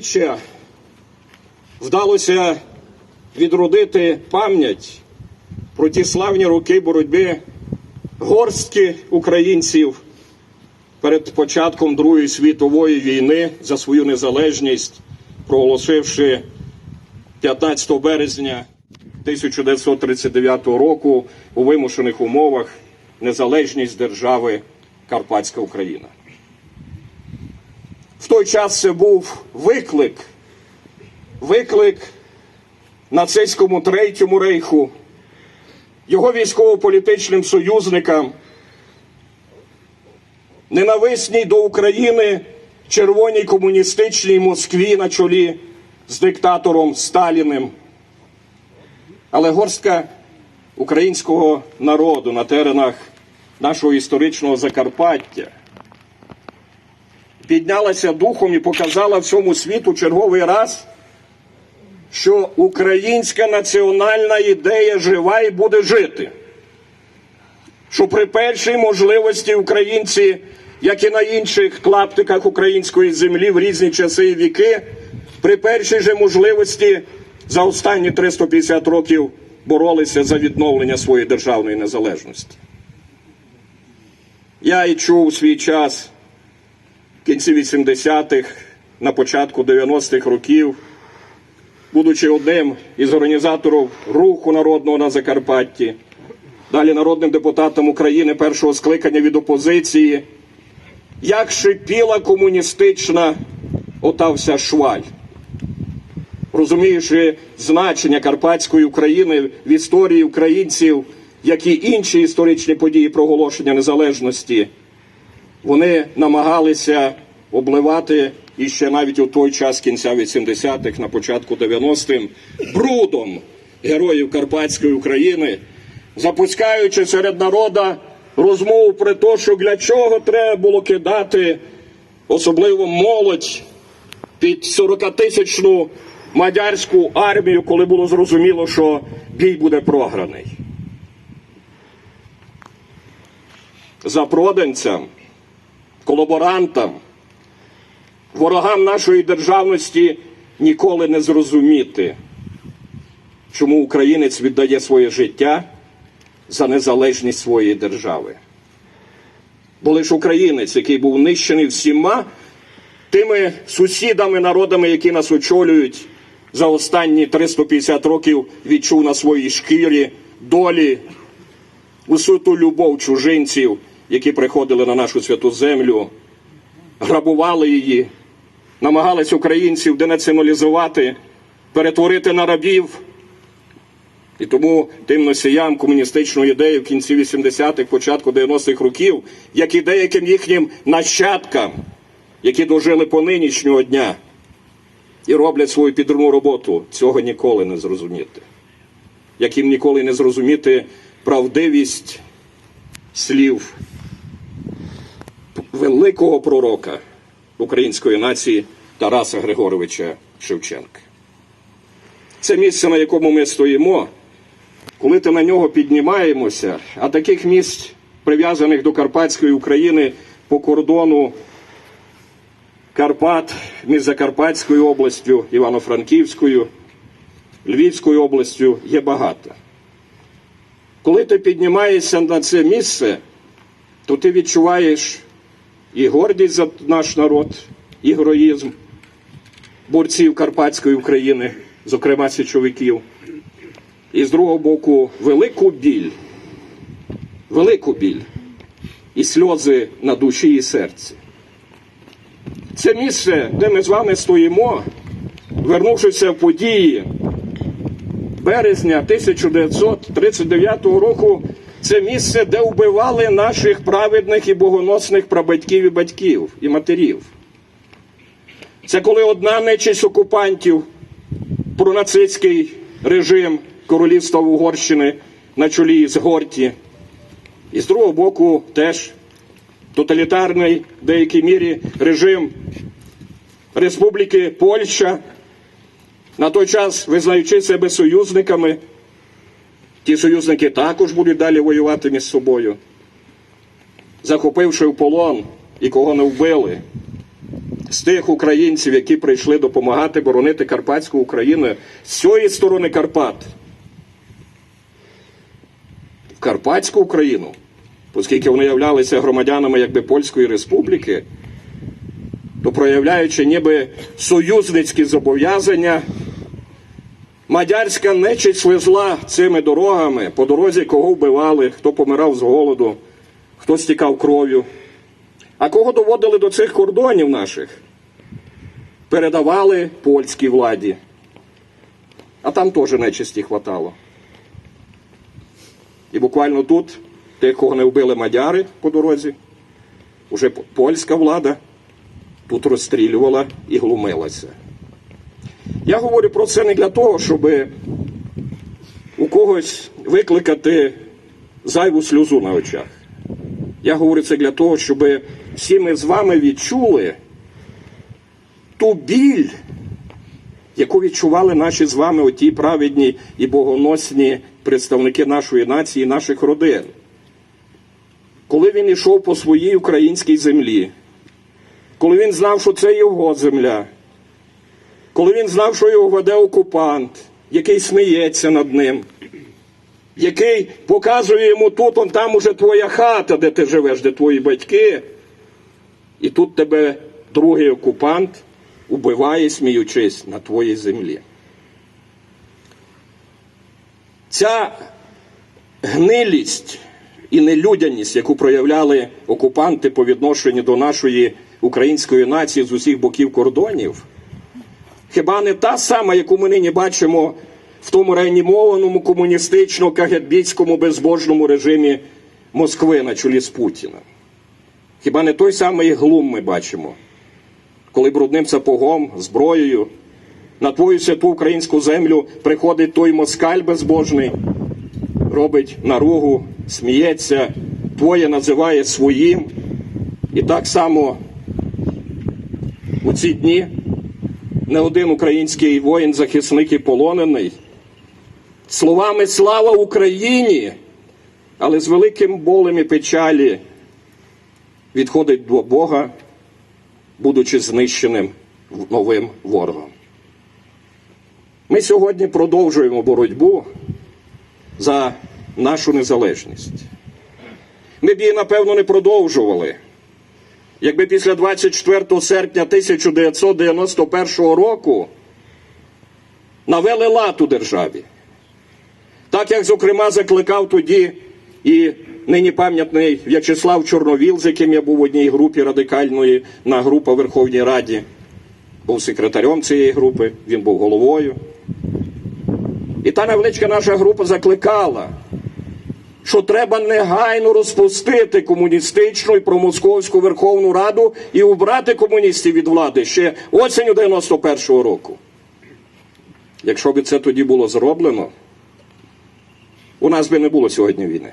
Ще вдалося відродити пам'ять про ті славні роки боротьби горстки українців перед початком Другої світової війни за свою незалежність, проголосивши 15 березня 1939 року у вимушених умовах незалежність держави Карпатська Україна. В той час це був виклик, виклик нацистському третьому рейху, його військово-політичним союзникам, ненависній до України червоній комуністичній Москві на чолі з диктатором Сталіним. Але горстка українського народу на теренах нашого історичного Закарпаття піднялася духом і показала всьому світу черговий раз, що українська національна ідея жива і буде жити. Що при першій можливості українці, як і на інших клаптиках української землі в різні часи і віки, при першій же можливості за останні 350 років боролися за відновлення своєї державної незалежності. Я і чув свій час кінці 80-х, на початку 90-х років, будучи одним із організаторів руху народного на Закарпатті, далі народним депутатом України першого скликання від опозиції, як шипіла комуністична ота вся шваль. Розуміючи значення Карпатської України в історії українців, як і інші історичні події проголошення незалежності, вони намагалися обливати і ще навіть у той час кінця 80-х, на початку 90-х, брудом героїв Карпатської України, запускаючи серед народа розмову про те, що для чого треба було кидати особливо молодь під 40-тисячну мадярську армію, коли було зрозуміло, що бій буде програний. Запроданцям, колаборантам, ворогам нашої державності ніколи не зрозуміти, чому українець віддає своє життя за незалежність своєї держави. Бо лише українець, який був нищений всіма тими сусідами, народами, які нас очолюють за останні 350 років, відчув на своїй шкірі долі, усю ту любов чужинців, які приходили на нашу святу землю, грабували її, намагались українців денаціоналізувати, перетворити на рабів. І тому тим носіям комуністичної ідеї в кінці 80-х, початку 90-х років, як і деяким їхнім нащадкам, які дожили по нинішнього дня і роблять свою підривну роботу, цього ніколи не зрозуміти. Як їм ніколи не зрозуміти правдивість слів великого пророка української нації Тараса Григоровича Шевченка. Це місце, на якому ми стоїмо, коли ти на нього піднімаємося, а таких місць, прив'язаних до Карпатської України по кордону Карпат між Закарпатською областю, Івано-Франківською, Львівською областю є багато. Коли ти піднімаєшся на це місце, то ти відчуваєш і гордість за наш народ, і героїзм борців Карпатської України, зокрема січовиків, і з другого боку велику біль, велику біль і сльози на душі і серці. Це місце, де ми з вами стоїмо, вернувшися в події березня 1939 року, це місце, де вбивали наших праведних і богоносних прабатьків і батьків і матерів. Це коли одна нечість окупантів, пронацистський режим Королівства Угорщини на чолі з Горті, і з другого боку теж тоталітарний в деякій мірі режим Республіки Польща, на той час визнаючи себе союзниками, ті союзники також будуть далі воювати між собою, захопивши в полон і кого не вбили, з тих українців, які прийшли допомагати боронити Карпатську Україну з цієї сторони Карпат. В Карпатську Україну, оскільки вони являлися громадянами якби Польської Республіки, то проявляючи ніби союзницькі зобов'язання, мадярська нечисть везла цими дорогами, по дорозі кого вбивали, хто помирав з голоду, хто стікав кров'ю. А кого доводили до цих кордонів наших? Передавали польській владі. А там теж нечисті хватало. І буквально тут, тих, кого не вбили мадяри по дорозі, уже польська влада тут розстрілювала і глумилася. Я говорю про це не для того, щоб у когось викликати зайву сльозу на очах. Я говорю це для того, щоб всі ми з вами відчули ту біль, яку відчували наші з вами оті праведні і богоносні представники нашої нації, наших родин. Коли він йшов по своїй українській землі, коли він знав, що це його земля, коли він знав, що його веде окупант, який сміється над ним, який показує йому тут, он там уже твоя хата, де ти живеш, де твої батьки, і тут тебе другий окупант убиває, сміючись на твоїй землі. Ця гнилість і нелюдяність, яку проявляли окупанти по відношенню до нашої української нації з усіх боків кордонів, хіба не та сама, яку ми нині бачимо в тому реанімованому комуністично кагетбійському безбожному режимі Москви на чолі з Путіним? Хіба не той самий глум ми бачимо, коли брудним сапогом, зброєю на твою святу українську землю приходить той москаль безбожний, робить наругу, сміється, твоє називає своїм. І так само у ці дні не один український воїн, захисник і полонений, словами слава Україні, але з великим болем і печалі відходить до Бога, будучи знищеним новим ворогом. Ми сьогодні продовжуємо боротьбу за нашу незалежність. Ми б її, напевно, не продовжували, якби після 24 серпня 1991 року навели лад у державі. Так як, зокрема, закликав тоді і нині пам'ятний В'ячеслав Чорновіл, з яким я був в одній групі радикальної на група Верховній Раді, був секретарем цієї групи, він був головою. І та невеличка наша група закликала, що треба негайно розпустити комуністичну і промосковську Верховну Раду і убрати комуністів від влади ще осінню 91-го року. Якщо б це тоді було зроблено, у нас би не було сьогодні війни.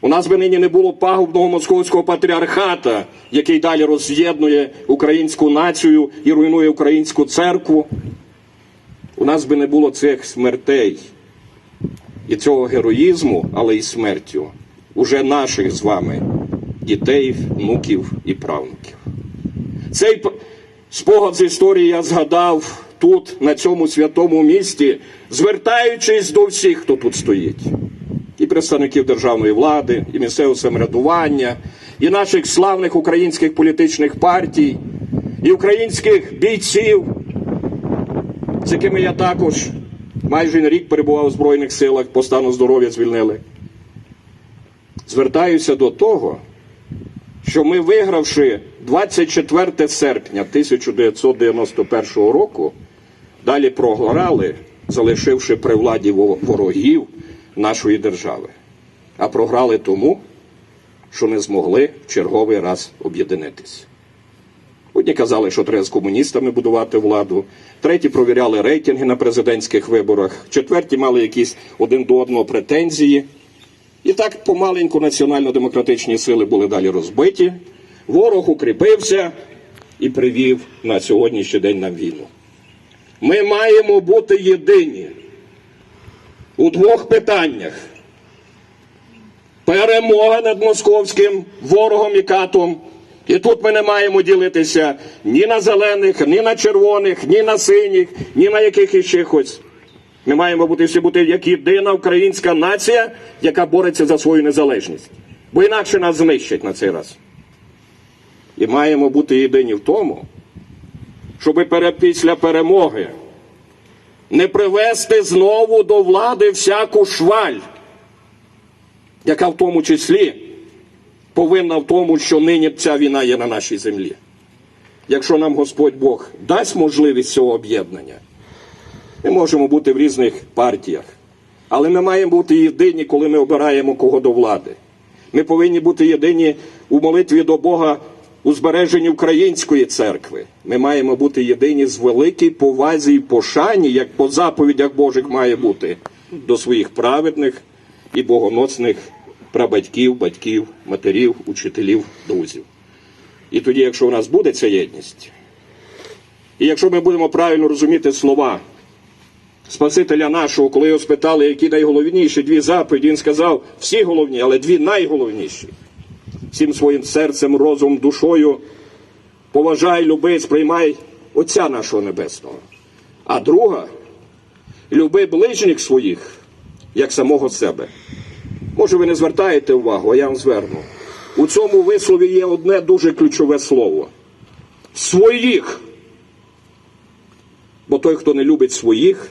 У нас би нині не було пагубного московського патріархата, який далі роз'єднує українську націю і руйнує українську церкву. У нас би не було цих смертей і цього героїзму, але й смертю уже наших з вами дітей, внуків і правнуків. Цей спогад з історії я згадав тут, на цьому святому місті, звертаючись до всіх, хто тут стоїть. І представників державної влади, і місцевого самоврядування, і наших славних українських політичних партій, і українських бійців, з якими я також майже рік перебував у Збройних силах, по стану здоров'я звільнили. Звертаюся до того, що ми, вигравши 24 серпня 1991 року, далі програли, залишивши при владі ворогів нашої держави. А програли тому, що не змогли в черговий раз об'єднатися. Одні казали, що треба з комуністами будувати владу, треті провіряли рейтинги на президентських виборах, четверті мали якісь один до одного претензії. І так помаленьку національно-демократичні сили були далі розбиті. Ворог укріпився і привів на сьогоднішній день нам війну. Ми маємо бути єдині у двох питаннях: перемога над московським ворогом і катом І тут ми не маємо ділитися ні на зелених, ні на червоних, ні на синіх, ні на яких іще хоч. Ми маємо бути всі бути як єдина українська нація, яка бореться за свою незалежність. Бо інакше нас знищать на цей раз. І маємо бути єдині в тому, щоб після перемоги не привести знову до влади всяку шваль, яка в тому числі повинна в тому, що нині ця війна є на нашій землі. Якщо нам Господь Бог дасть можливість цього об'єднання, ми можемо бути в різних партіях, але ми маємо бути єдині, коли ми обираємо кого до влади. Ми повинні бути єдині у молитві до Бога у збереженні української церкви. Ми маємо бути єдині з великій повазі і пошані, як по заповідях Божих має бути до своїх праведних і богоносних прабатьків, батьків, матерів, учителів, друзів. І тоді, якщо у нас буде ця єдність, і якщо ми будемо правильно розуміти слова Спасителя нашого, коли його спитали, які найголовніші дві заповіді, він сказав, всі головні, але дві найголовніші. Всім своїм серцем, розумом, душою поважай, люби, сприймай Отця нашого Небесного. А друга люби ближніх своїх, як самого себе. Може, ви не звертаєте увагу, а я вам зверну. У цьому вислові є одне дуже ключове слово своїх. Бо той, хто не любить своїх,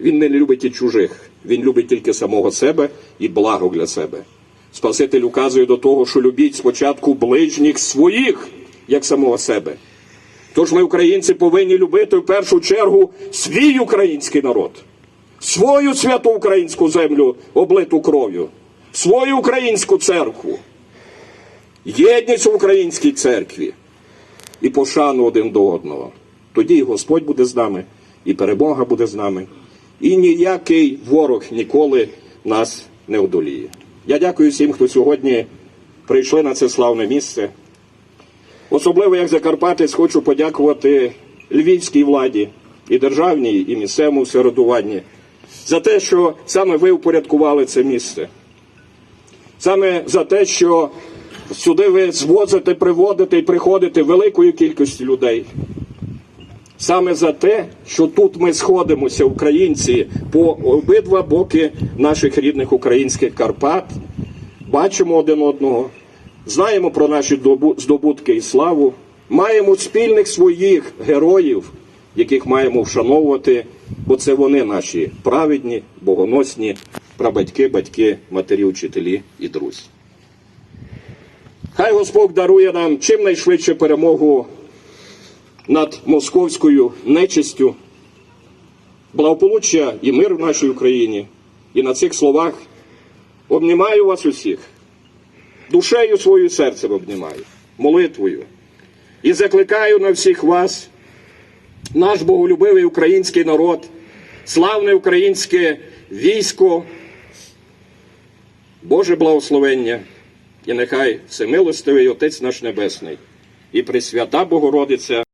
він не любить і чужих. Він любить тільки самого себе і благо для себе. Спаситель указує до того, що любіть спочатку ближніх своїх, як самого себе. Тож ми, українці, повинні любити в першу чергу свій український народ, свою святу українську землю, облиту кров'ю, свою українську церкву, єдність в українській церкві і пошану один до одного. Тоді і Господь буде з нами, і перемога буде з нами, і ніякий ворог ніколи нас не одоліє. Я дякую всім, хто сьогодні прийшли на це славне місце. Особливо як Закарпатець хочу подякувати львівській владі і державній, і місцевому середуванні за те, що саме ви упорядкували це місце. Саме за те, що сюди ви звозите, приводите і приходите великою кількістю людей. Саме за те, що тут ми сходимося, українці, по обидва боки наших рідних українських Карпат, бачимо один одного, знаємо про наші здобутки і славу, маємо спільних своїх героїв, яких маємо вшановувати, бо це вони наші праведні, богоносні прабатьки, батьки, матері, учителі і друзі. Хай Господь дарує нам чим найшвидше перемогу над московською нечистю, благополуччя і мир в нашій Україні. І на цих словах обнімаю вас усіх, душею свою серцем обнімаю, молитвою. І закликаю на всіх вас, наш боголюбивий український народ, славне українське військо, Боже благословення, і нехай всемилостивий Отець наш Небесний і Пресвята Богородиця